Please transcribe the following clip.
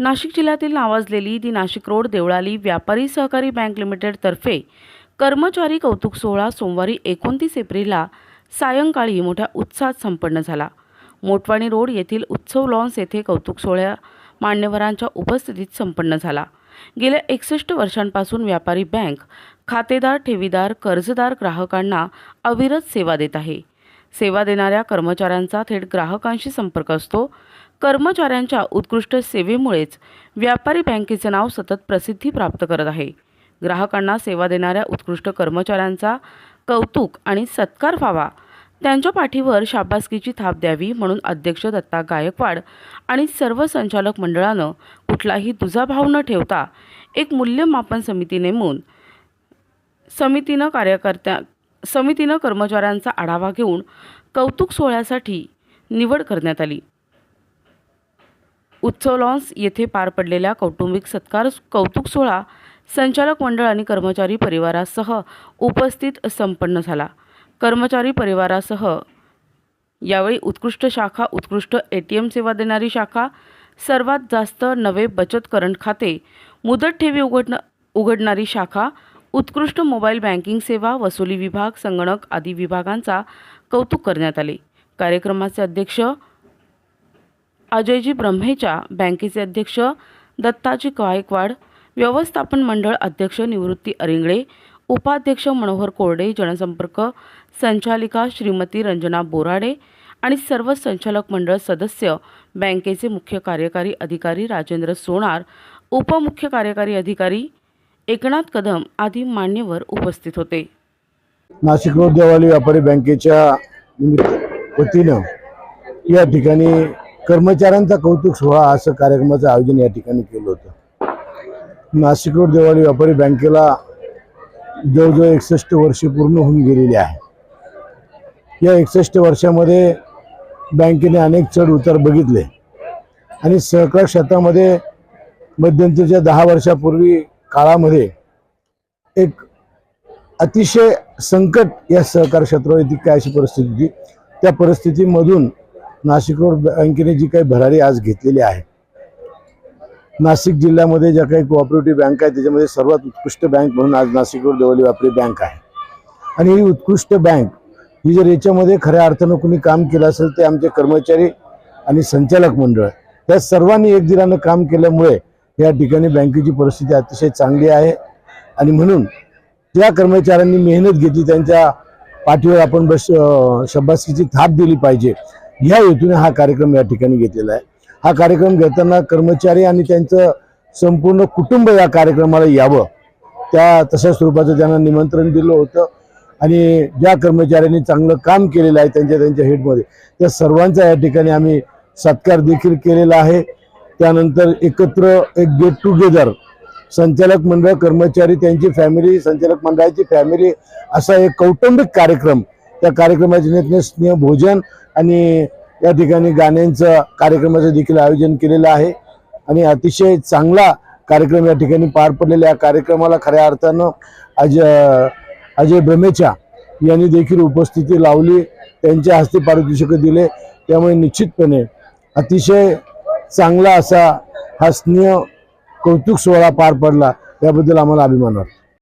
नाशिक जिल्ह्यातील नावाजलेली the Nashik road Deolali व्यापारी सहकारी बँक लिमिटेडतर्फे कर्मचारी कौतुक सोहळा सोमवारी एकोणतीस एप्रिलला सायंकाळी मोठ्या उत्साहात संपन्न झाला. मोटवाणी रोड येथील उत्सव लॉन्स येथे कौतुक सोहळ्या मान्यवरांच्या उपस्थितीत संपन्न झाला. गेल्या एकसष्ट वर्षांपासून व्यापारी बँक खातेदार ठेवीदार कर्जदार ग्राहकांना अविरत सेवा देत आहे. सेवा देणाऱ्या कर्मचाऱ्यांचा थेट ग्राहकांशी संपर्क असतो. कर्मचाऱ्यांच्या उत्कृष्ट सेवेमुळेच व्यापारी बँकेचे नाव सतत प्रसिद्धी प्राप्त करत आहे. ग्राहकांना सेवा देणाऱ्या उत्कृष्ट कर्मचाऱ्यांचा कौतुक आणि सत्कार व्हावा. त्यांच्या पाठीवर शाबासकीची थाप द्यावी म्हणून अध्यक्ष दत्ता गायकवाड आणि सर्व संचालक मंडळानं कुठलाही दुजाभाव न ठेवता एक मूल्यमापन समिती नेमून समितीनं कार्यकर्त्या समितीनं कर्मचाऱ्यांचा आढावा घेऊन कौतुक सोहळ्यासाठी निवड करण्यात आली. उत्सव लॉन्स येथे पार पडलेल्या कौटुंबिक सत्कार कौतुक सोहळा संचालक मंडळ आणि कर्मचारी परिवारासह उपस्थित संपन्न झाला. कर्मचारी परिवारासह यावेळी उत्कृष्ट शाखा उत्कृष्ट ए टी एम सेवा देणारी शाखा सर्वात जास्त नवे बचत करंट खाते मुदत ठेवी उघडण उघडणारी शाखा उत्कृष्ट मोबाईल बँकिंग सेवा वसुली विभाग संगणक आदी विभागांचा कौतुक करण्यात आले. कार्यक्रमाचे अध्यक्ष अजयजी ब्रह्मेच्या बँकेचे अध्यक्ष दत्ताजी गायकवाड व्यवस्थापन मंडळ अध्यक्ष निवृत्ती अरिंगळे उपाध्यक्ष मनोहर कोरडे जनसंपर्क संचालिका श्रीमती रंजना बोराडे आणि सर्व संचालक मंडळ सदस्य बँकेचे मुख्य कार्यकारी अधिकारी राजेंद्र सोनार उपमुख्य कार्यकारी अधिकारी एकनाथ कदम आदी मान्यवर उपस्थित होते. नाशिक रोड देवाली व्यापारी बँकेच्या वतीनं या ठिकाणी कर्मचाऱ्यांचा कौतुक सोहळा असं कार्यक्रमाचं आयोजन या ठिकाणी केलं होतं. नाशिक रोड दिवाळी व्यापारी बँकेला जवळजवळ एकसष्ट वर्षे पूर्ण होऊन गेलेली आहे. या एकसष्ट वर्षामध्ये बँकेने अनेक चढ उतार बघितले आणि सहकार क्षेत्रामध्ये मध्यंतरीच्या दहा वर्षापूर्वी काळामध्ये एक अतिशय संकट या सहकार क्षेत्रावर काय अशी परिस्थिती होती? त्या परिस्थितीमधून नाशिक रोड बँकेने जी काही भरारी आज घेतलेली आहे नाशिक जिल्ह्यामध्ये ज्या काही कोऑपरेटिव्ह बँक आहेत त्याच्यामध्ये सर्वात उत्कृष्ट बँक म्हणून आज नाशिक रोड देवली व्यापारी बँक आहे. आणि ही उत्कृष्ट बँक ही जर याच्यामध्ये खऱ्या अर्थानं कुणी काम केलं असेल ते आमचे कर्मचारी आणि संचालक मंडळ त्या सर्वांनी एक दिलानं काम केल्यामुळे या ठिकाणी बँकेची परिस्थिती अतिशय चांगली आहे. आणि म्हणून त्या कर्मचाऱ्यांनी मेहनत घेतली त्यांच्या पाठीवर आपण बस अं, शब्बासकीची थाप दिली पाहिजे. या हेतूने हा कार्यक्रम या ठिकाणी घेतलेला आहे. हा कार्यक्रम घेताना कर्मचारी आणि त्यांचं संपूर्ण कुटुंब या कार्यक्रमाला यावं. त्या तशा स्वरूपाचं त्यांना निमंत्रण दिलं होतं. आणि ज्या कर्मचाऱ्यांनी चांगलं काम केलेलं आहे त्यांच्या त्यांच्या हेडमध्ये त्या सर्वांचा या ठिकाणी आम्ही सत्कार देखील केलेला आहे. त्यानंतर एकत्र एक गेट टुगेदर संचालक मंडळ कर्मचारी त्यांची फॅमिली संचालक मंडळाची फॅमिली असा एक कौटुंबिक कार्यक्रम. त्या कार्यक्रमाचे नेतने स्नेह भोजन आणि या ठिकाणी गाण्यांचं कार्यक्रमाचं देखील आयोजन केलेलं आहे. आणि अतिशय चांगला कार्यक्रम या ठिकाणी पार पडलेला या कार्यक्रमाला खऱ्या अर्थानं अजय अजय ब्रह्मेच्या यांनी देखील उपस्थिती लावली त्यांच्या हस्ते पारितोषिक दिले. त्यामुळे निश्चितपणे अतिशय चांगला असा हा स्नेह कौतुक सोहळा पार पडला. याबद्दल आम्हाला अभिमान वाटतो.